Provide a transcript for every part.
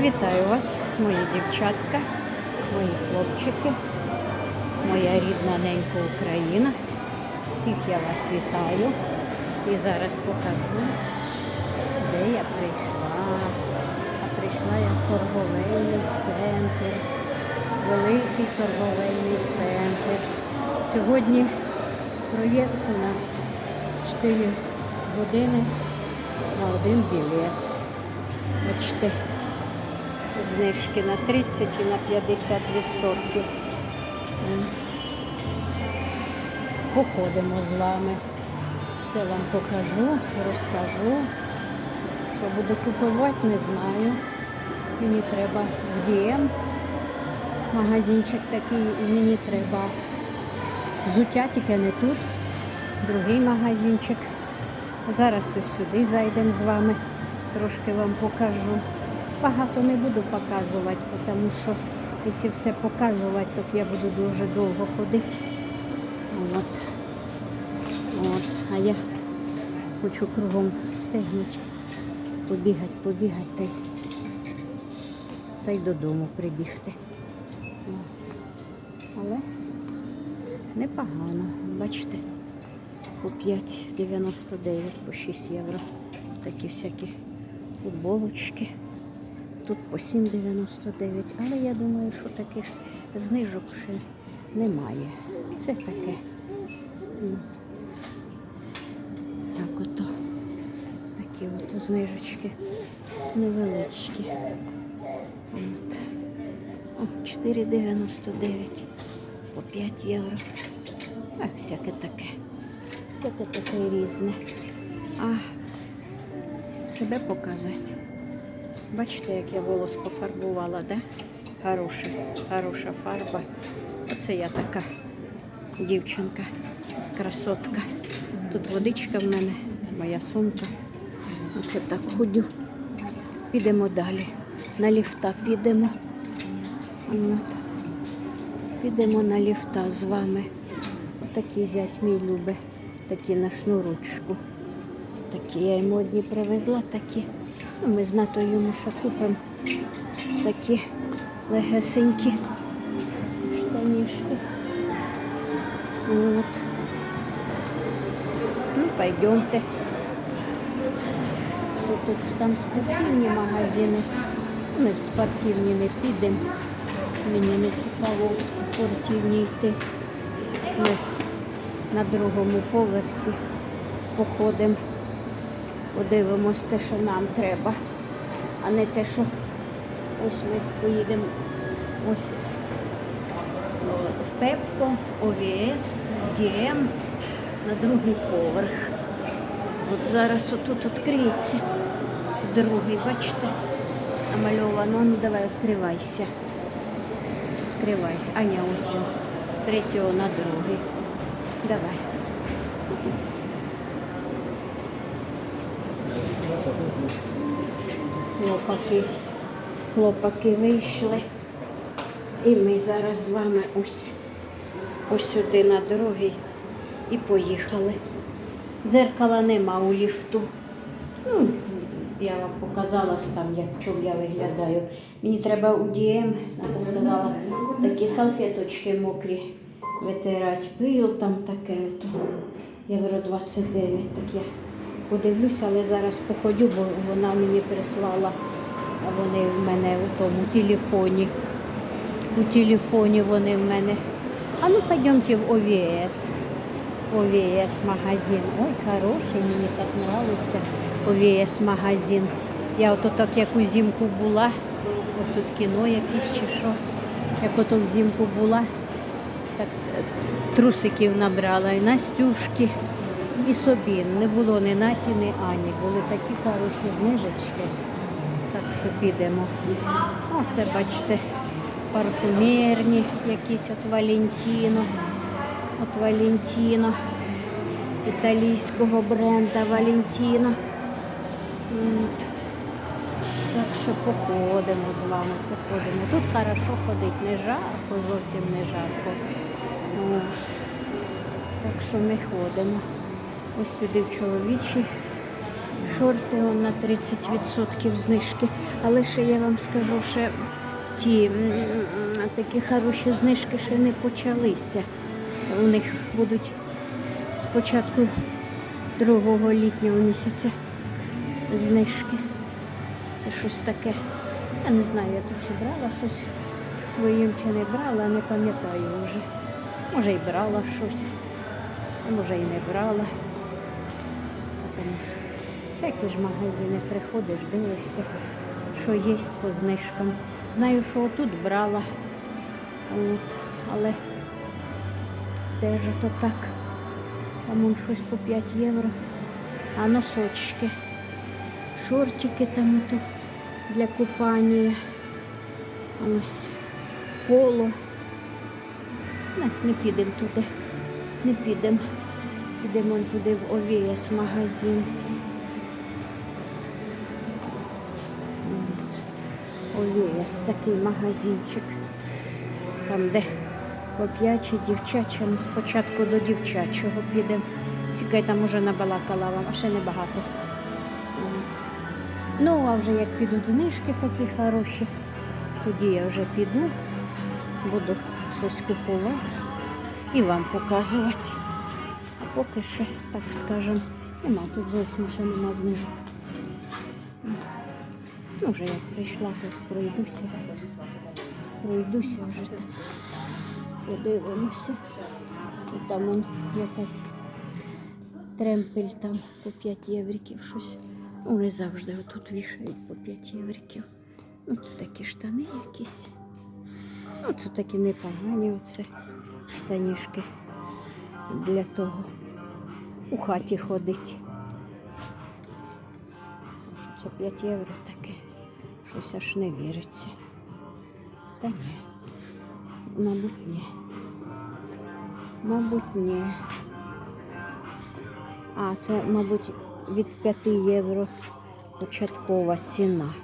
Вітаю вас, мої дівчатка, мої хлопчики, моя рідна ненька Україна. Всіх я вас вітаю і зараз покажу, де я прийшла. А прийшла я в торговельний центр, великий торговельний центр. Сьогодні проїзд у нас 4 години на один білет. Бачите, знижки на 30 і на 50 відсотків. Походимо з вами. Все вам покажу, розкажу. Що буду купувати, не знаю. Мені треба в DM. Магазинчик такий, і мені треба взуття, тільки не тут. Другий магазинчик. Зараз ось сюди зайдемо з вами. Трошки вам покажу. Багато не буду показувати, тому що якщо все показувати, то я буду дуже довго ходити. От. От. А я хочу кругом встигнути, побігати, побігати та й, та й додому прибігти. Але непогано, бачите, по 5,99, по 6 євро. Такі всякі футболочки. Тут по 7,99, але я думаю, що таких знижок ще немає. Це таке. Так ото. Такі от знижечки невеличкі. От. О, 4,99 по 5 євро. А, всяке таке. Всяке таке різне. А себе показати. Бачите, як я волос пофарбувала, да? Хороша, хороша фарба. Оце я така дівчинка, красотка. Тут водичка в мене, моя сумка. Оце так ходю. Підемо далі. На ліфта підемо. От. Підемо на ліфта з вами. Отакі зять мій любить, такі на шнурочку. Такі я йому одні привезла, такі. Ну, ми з НАТО йому ще купимо такі легесенькі штанішки. От. Ну, пойдемте. Що тут там спортивні магазини? Ми в спортивні не підемо. Мені не цікаво в спортивні йти. Ми на другому поверсі походимо подивимось те, що нам треба, а не те, що ось ми поїдемо ось в Пепко, ОВС, в ДМ на другий поверх. От зараз отут відкриється другий, бачите, намальовано. Ну давай відкривайся. Відкривайся. А ні, ось. З третього на другий. Давай. Хлопаки, хлопаки вийшли. І ми зараз з вами ось, ось сюди на другий і поїхали. Дзеркала нема у ліфту. Ну, я вам показала там, як в чому я виглядаю. Мені треба у ДІМ, вона сказала, такі салфеточки мокрі витирати. Пил там таке. То. Євро 29, так я подивлюся, але зараз походю, бо вона мені прислала, вони в мене у тому телефоні. У телефоні вони в мене. А ну пойдемте в ОВС. ОВС магазин. Ой, хороший, мені так подобається. ОВС магазин. Я ото так як узимку була, ось тут кіно якесь чи що. Як ото взимку була, так трусиків набрала і Настюшки, і собі. Не було ні Наті, ні Ані. Були такі хороші знижечки. Що підемо. Оце, бачите, парфумерні якісь от Валентіно. От Валентіно. Італійського бренда Валентіно. Так що походимо з вами, походимо. Тут хорошо ходить, не жарко, зовсім не жарко. Так що ми ходимо. Ось сюди в чоловічий Шорти на 30% знижки. Але ще я вам скажу, що ті такі хороші знижки ще не почалися. У них будуть спочатку другого літнього місяця знижки. Це щось таке. Я не знаю, я тут чи брала щось своїм чи не брала, не пам'ятаю вже. Може і брала щось, а може і не брала. Тому що всякі ж магазини приходиш, дивишся, що є по знижкам. Знаю, що тут брала, От, але теж то так. Там он щось по 5 євро. А носочки, шортики там ото для купання. Ось поло. Не, не підемо туди. Не підемо. Підемо туди в Овіяс магазин. Овіяс такий магазинчик. Там, де хлоп'ячі, дівчачі, ну, спочатку до дівчачого підемо. Тільки там уже набалакала вам, а ще небагато. От. Ну, а вже як підуть знижки такі хороші, тоді я вже піду, буду щось купувати і вам показувати. А поки ще, так скажемо, нема тут зовсім ще нема знижок. Ну, вже як прийшла, то пройдуся. Пройдуся вже так. Подивимося. І там он якась тремпель там по 5 євриків щось. Ну, не завжди отут вішають по 5 євриків. Ну, це такі штани якісь. Ну, це такі непогані оце штанішки для того. У хаті ходить. Це 5 євро. Щось аж не віриться. Та ні. Мабуть, ні. Мабуть, ні. А, це, мабуть, від 5 євро початкова ціна.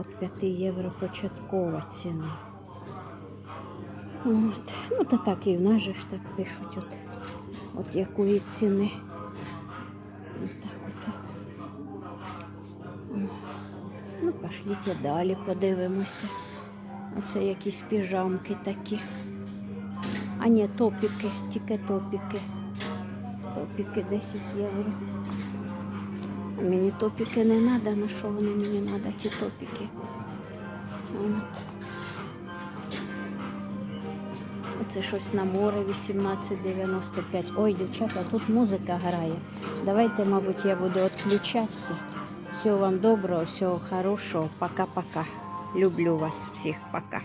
От 5 євро початкова ціна. От. Ну, та так і в нас же ж так пишуть, от, от якої ціни. Ну, пошліть далі подивимося. Оце якісь піжамки такі. А ні, топіки, тільки топіки. Топіки 10 євро. Мені топіки не треба, на що вони мені треба, ті топіки. От. Оце щось на море 18,95. Ой, дівчата, тут музика грає. Давайте, мабуть, я буду відключатися. Всього вам доброго, всього хорошого. Пока-пока. Люблю вас всіх. Пока.